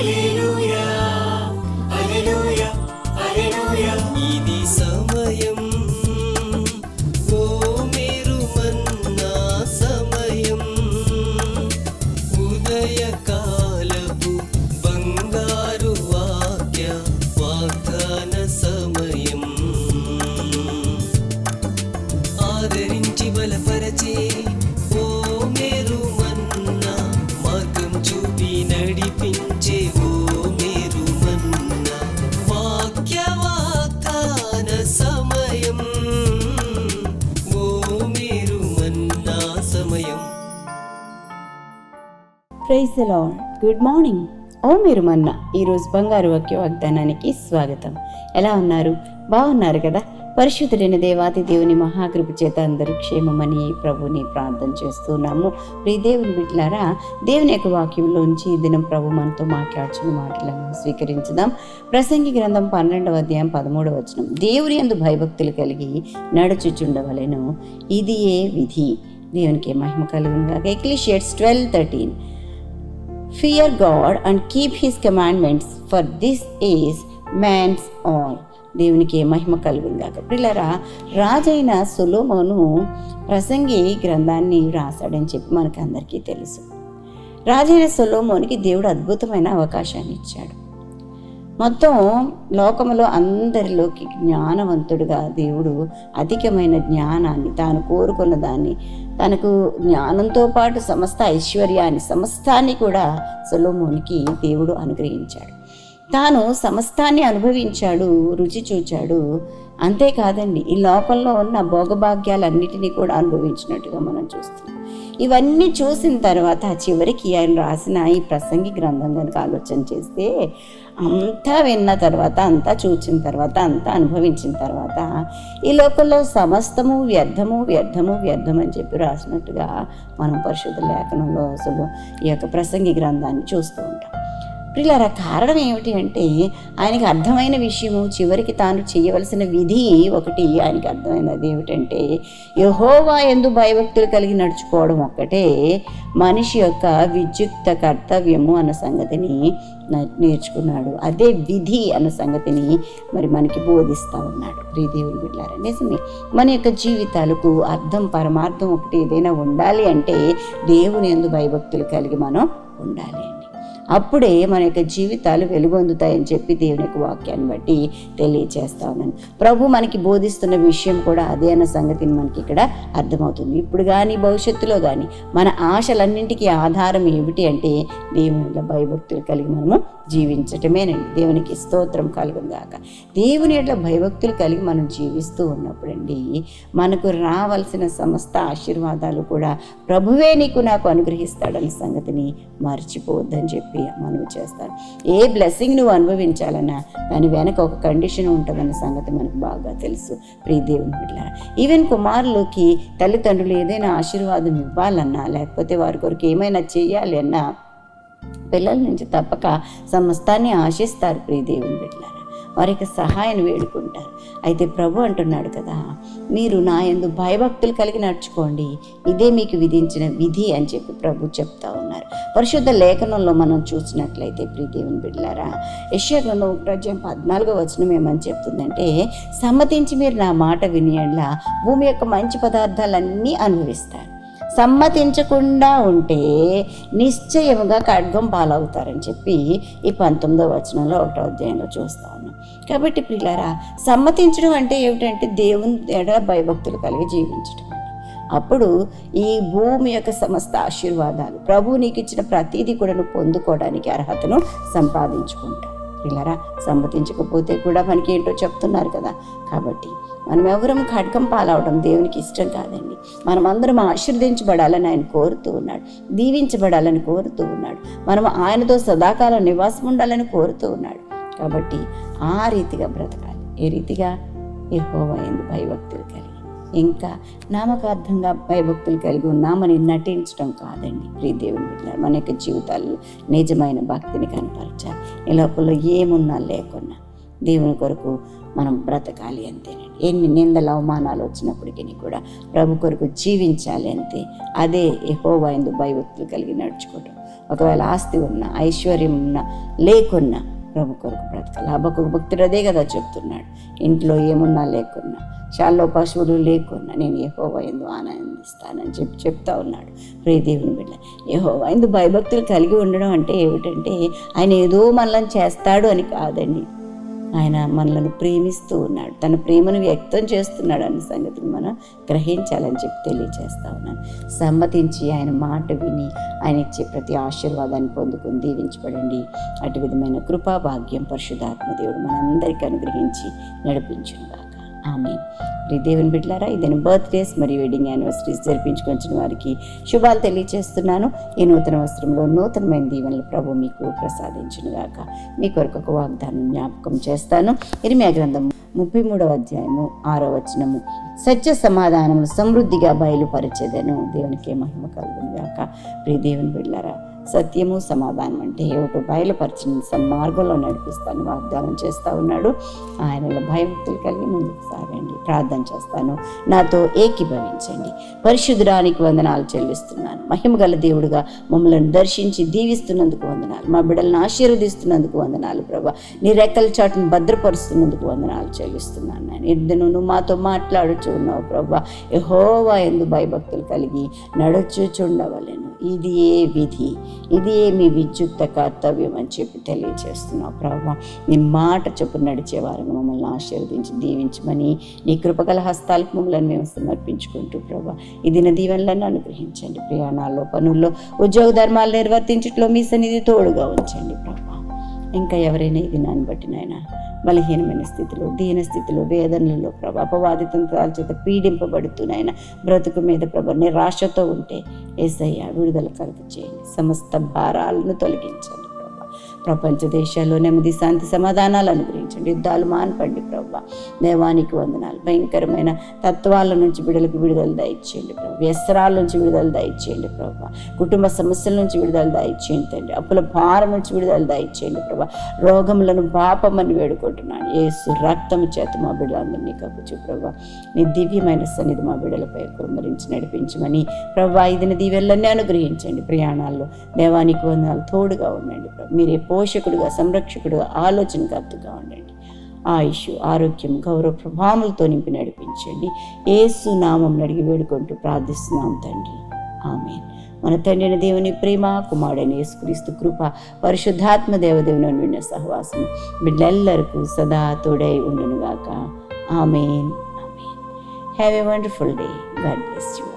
一路。ప్రైజ్ lord good morning. ఓ మీరు మొన్న ఈరోజు బంగారు వాక్య వాగ్దానానికి స్వాగతం. ఎలా ఉన్నారు? బాగున్నారు కదా? పరిశుద్ధుడైన దేవాతి దేవుని మహాకృప చేత అందరూ క్షేమమని ప్రభుని ప్రార్థన చేస్తున్నాము ప్రియ దేవుని బిడ్డలారా దేవుని యొక్క వాక్యంలోంచి దినం ప్రభు మనతో మాట్లాడుచున్న మాటలను స్వీకరించుదాం. ప్రసంగి గ్రంథం పన్నెండవ అధ్యాయం పదమూడవ వచనం. దేవుని యందు భయభక్తులు కలిగి నడుచుచుండవలను. ఇది ఏ విధి. దేవునికి మహిమ కలుగునుగా Ecclesiastes twelve thirteen. Fear God and keep his commandments for this is man's all దేవునికి మహిమ కలుగుందాక పిల్లరా రాజైన సులోమోను ప్రసంగి గ్రంథాన్ని వ్రాసాడని చెప్పి మనకు అందరికీ తెలుసు. రాజైన సొలోమోనికి దేవుడు అద్భుతమైన అవకాశాన్ని ఇచ్చాడు. మొత్తం లోకములో అందరిలోకి జ్ఞానవంతుడుగా దేవుడు అధికమైన జ్ఞానాన్ని తాను కోరుకున్న దాన్ని తనకు జ్ఞానంతో పాటు సమస్త ఐశ్వర్యాన్ని సమస్తాన్ని కూడా సొలోమోనికి దేవుడు అనుగ్రహించాడు. తాను సమస్తాన్ని అనుభవించాడు రుచి చూచాడు. అంతేకాదండి ఈ లోకంలో ఉన్న భోగభాగ్యాలన్నిటినీ కూడా అనుభవించినట్టుగా మనం చూస్తున్నాం. ఇవన్నీ చూసిన తర్వాత చివరికి ఆయన రాసిన ఈ ప్రసంగి గ్రంథం కనుక ఆలోచన చేస్తే అంతా విన్న తర్వాత అంతా చూచిన తర్వాత అంతా అనుభవించిన తర్వాత ఈ లోకంలో సమస్తము వ్యర్థము వ్యర్థము వ్యర్థం అని చెప్పి రాసినట్టుగా మనం పరిశుద్ధ లేఖనంలో అసలు ఈ యొక్క ప్రసంగి గ్రంథాన్ని చూస్తూ ఉంటాం. ప్రియులారా కారణం ఏమిటి అంటే ఆయనకి అర్థమైన విషయము చివరికి తాను చేయవలసిన విధి ఒకటి. ఆయనకి అర్థమైనది ఏమిటంటే యహోవా ఎందు భయభక్తులు కలిగి నడుచుకోవడం ఒక్కటే మనిషి యొక్క విద్యుక్త కర్తవ్యము అన్న సంగతిని నేర్చుకున్నాడు. అదే విధి అన్న సంగతిని మరి మనకి బోధిస్తూ ఉన్నాడు. ప్రియదేవుని బిడ్డారా నిజమే. మన యొక్క జీవితాలకు అర్థం పరమార్థం ఒకటి ఏదైనా ఉండాలి అంటే దేవుని ఎందు భయభక్తులు కలిగి మనం ఉండాలి అండి అప్పుడే మన యొక్క జీవితాలు వెలుగొందుతాయని చెప్పి దేవుని యొక్క వాక్యాన్ని బట్టి తెలియచేస్తా ఉన్నాను. ప్రభు మనకి బోధిస్తున్న విషయం కూడా అదే అన్న సంగతిని మనకి ఇక్కడ అర్థమవుతుంది. ఇప్పుడు కానీ భవిష్యత్తులో కానీ మన ఆశలన్నింటికీ ఆధారం ఏమిటి అంటే దేవుని భయభక్తులు కలిగి మనము జీవించటమేనండి. దేవునికి స్తోత్రం కలుగుగాక దేవుని యొక్క భయభక్తులు కలిగి మనం జీవిస్తూ ఉన్నప్పుడండి మనకు రావాల్సిన సమస్త ఆశీర్వాదాలు కూడా ప్రభువే నీకు నాకు అనుగ్రహిస్తాడన్న సంగతిని మర్చిపోవద్దని చెప్పి మనవి చేస్తారు. ఏ బ్లెస్సింగ్ నువ్వు అనుభవించాలన్నా దాని వెనక ఒక కండిషన్ ఉంటుందన్న సంగతి మనకు బాగా తెలుసు. ప్రీదేవుని బిడ్డ ఈవెన్ కుమారులకి తల్లిదండ్రులు ఏదైనా ఆశీర్వాదం ఇవ్వాలన్నా లేకపోతే వారి కొరకు ఏమైనా చేయాలి అన్నా పిల్లల నుంచి తప్పక సమస్తాన్ని ఆశిస్తారు ప్రీదేవుని బిడ్డ వారికి సహాయాన్ని వేడుకుంటారు. అయితే ప్రభు అంటున్నాడు కదా మీరు నా ఎందు భయభక్తులు కలిగి నడుచుకోండి. ఇదే మీకు విధించిన విధి అని చెప్పి ప్రభు చెప్తా ఉన్నారు. పరిశుద్ధ లేఖనంలో మనం చూసినట్లయితే ప్రీదేవిని దేవుని బిడ్డలారా యశ్వరంలో ఒకటోధ్యాయం పద్నాలుగో వచనం ఏమని చెప్తుందంటే సమ్మతించి మీరు నా మాట వినియండ్లా భూమి యొక్క మంచి పదార్థాలన్నీ అనుభవిస్తారు. సమ్మతించకుండా ఉంటే నిశ్చయముగా ఖడ్గం పాలవుతారని చెప్పి ఈ పంతొమ్మిదో వచనంలో ఒకటో అధ్యాయంలో చూస్తా ఉన్నాం. కాబట్టి పిల్లరా సమ్మతించడం అంటే ఏమిటంటే దేవుని ఎడ భయభక్తులు కలిగి జీవించడం అప్పుడు ఈ భూమి యొక్క సమస్త ఆశీర్వాదాలు ప్రభు నీకు ఇచ్చిన ప్రతీది కూడా నువ్వు పొందుకోవడానికి అర్హతను సంపాదించుకుంటావు పిల్లరా సమ్మతించకపోతే కూడా మనకి ఏంటో చెప్తున్నారు కదా. కాబట్టి మనం ఎవరం ఖడ్గం పాలవడం దేవునికి ఇష్టం కాదండి. మనం అందరం ఆశీర్వదించబడాలని ఆయన కోరుతూ ఉన్నాడు. దీవించబడాలని కోరుతూ ఉన్నాడు. మనం ఆయనతో సదాకాలం నివాసం ఉండాలని కోరుతూ ఉన్నాడు. కాబట్టి ఆ రీతిగా బ్రతకాలి. ఏ రీతిగా? యెహోవా ఎందు భయభక్తులు కలిగి ఇంకా నామకార్థంగా భయభక్తులు కలిగి ఉన్నామని నటించడం కాదండి. ప్రియ దేవుని బిడ్డలారా మన యొక్క జీవితాల్లో నిజమైన భక్తిని కనపరచాలి ఈ లోపల ఏమున్నా లేకున్నా దేవుని కొరకు మనం బ్రతకాలి అంతేనండి ఎన్ని నిందల అవమానాలు వచ్చినప్పటికీ కూడా ప్రభు కొరకు జీవించాలి అంతే. అదే ఎహోవా ఎందు భయభక్తులు కలిగి నడుచుకోవటం ఒకవేళ ఆస్తి ఉన్నా ఐశ్వర్యం ఉన్నా లేకున్నా ప్రభు కొరకు బ్రతకాలి హబ్బకు భక్తుడు అదే కదా చెప్తున్నాడు. ఇంట్లో ఏమున్నా లేకున్నా చాలా పశువులు లేకున్నా నేను ఎహోవా ఎందు ఆనందిస్తానని చెప్పి చెప్తా ఉన్నాడు. ప్రియదేవుని బిడ్డ యెహోవా ఎందు భయభక్తులు కలిగి ఉండడం అంటే ఏమిటంటే ఆయన ఏదో మనల్ని చేస్తాడు అని కాదండి. ఆయన మనలను ప్రేమిస్తూ ఉన్నాడు. తన ప్రేమను వ్యక్తం చేస్తున్నాడు అన్న సంగతిని మనం గ్రహించాలని చెప్పి తెలియజేస్తా ఉన్నాను. సమ్మతించి ఆయన మాట విని ఆయన ఇచ్చే ప్రతి ఆశీర్వాదాన్ని పొందుకుని దీవించబడండి. అటు విధమైన కృపా భాగ్యం పరిశుధాత్మ దేవుడు మనందరికీ అనుగ్రహించి నడిపించుగా ఆమె. ప్రియ దేవుని బిడ్డలారా ఇదని బర్త్డేస్ మరియు వెడ్డింగ్ యానివర్సరీస్ జరిపించుకొచ్చిన వారికి శుభాలు తెలియజేస్తున్నాను ఈ నూతన వస్త్రంలో నూతనమైన దీవెనలు ప్రభు మీకు ప్రసాదించునుగాక. మీ కొరకు ఒక వాగ్దానం జ్ఞాపకం చేస్తాను. ఇరిమియా గ్రంథం ముప్పై మూడవ అధ్యాయము ఆరో వచనము. సత్య సమాధానము సమృద్ధిగా బయలుపరిచేదను. దేవునికి మహిమ కలుగును గాక ప్రియ దేవుని సత్యము సమాధానం అంటే ఏమిటో బయలుపరిచిన సన్మార్గంలో నడిపిస్తాను వాగ్దానం చేస్తా ఉన్నాడు. ఆయనలో భయభక్తులు కలిగి ముందుకు సాగండి. ప్రార్థన చేస్తాను. నాతో ఏకీభవించండి. పరిశుద్ధురానికి వందనాలు చెల్లిస్తున్నాను. మహిమ గల దేవుడుగా మమ్మల్ని దర్శించి దీవిస్తున్నందుకు వందనాలు. మా బిడ్డలను ఆశీర్వదిస్తున్నందుకు వందనాలు ప్రభా. నీ రెక్కల చాటును భద్రపరుస్తున్నందుకు వందనాలు చెల్లిస్తున్నాను నేను ఇద్దరు నువ్వు మాతో మాట్లాడుచు ఉన్నావు ప్రభా. యహోవా ఎందు భయభక్తులు కలిగి నడుచుచుండవలెను ఇది ఏ విధి ఇది ఏ మీ విద్యుక్త కర్తవ్యం అని చెప్పి తెలియజేస్తున్నావు ప్రభావ నీ మాట చొప్పున నడిచేవారు మమ్మల్ని ఆశీర్వదించి దీవించమని నీ కృపగల హస్తాలకు మమ్మల్ని మేము సమర్పించుకుంటూ ప్రభా. ఇది నా దీవెనలను అనుగ్రహించండి ప్రయాణాల్లో పనుల్లో ఉద్యోగ ధర్మాలు నిర్వర్తించట్లో మీ సన్నిధి తోడుగా ఉంచండి ప్రభా. ఇంకా ఎవరైనా ఈ దినాన్ని బట్టి నాయన బలహీనమైన స్థితిలో దీన స్థితిలో వేదనలలో ప్రభా అపవాది చేత పీడింపబడుతున్నాయన బ్రతుకు మీద ప్రభ నిరాశతో ఉంటే ఏసయ్య విడుదల కలుగ చేయండి సమస్త భారాలను తొలగించండి. ప్రపంచ దేశాల్లో నెమ్మది శాంతి సమాధానాలు అనుగ్రహించండి. యుద్ధాలు మానపండి ప్రభా. దేవానికి వందనాలు. భయంకరమైన తత్వాల నుంచి బిడలకు విడుదల దయచేయండి ప్రభు. వ్యసరాల నుంచి విడుదల దయచేయండి ప్రభా. కుటుంబ సమస్యల నుంచి విడుదల దయచేయండి తండ్రి. అప్పుల భారం నుంచి విడుదల దయచేయండి ప్రభు. రోగములను పాపమని వేడుకుంటున్నాను. ఏసు రక్తము చేత మా బిడ్డలందరినీ కప్పుచు ప్రభా. నీ దివ్యమైన సన్నిధి మా బిడ్డలపై కుమ్మరించి నడిపించమని ప్రభా. ఇదిన దీవెళ్ళన్నీ అనుగ్రహించండి. ప్రయాణాల్లో దేవానికి వందనాలు. తోడుగా ఉండండి ప్రభు. మీరు పోషకుడుగా సంరక్షకుడుగా ఆలోచనకర్తగా ఉండండి. ఆయుష్ ఆరోగ్యం గౌరవ ప్రభావములతో నింపి నడిపించండి. ఏసు నామం అడిగి వేడుకుంటూ ప్రార్థిస్తున్నాం తండ్రి. ఆమె మన తండ్రిని దేవుని ప్రేమ కుమారుడైన యేసుక్రీస్తు కృప పరిశుద్ధాత్మ దేవదేవుని నిన్న సహవాసం బిడ్డెల్లరకు సదా తోడై ఉండునుగాక. Amen. Amen. Have a wonderful day God bless you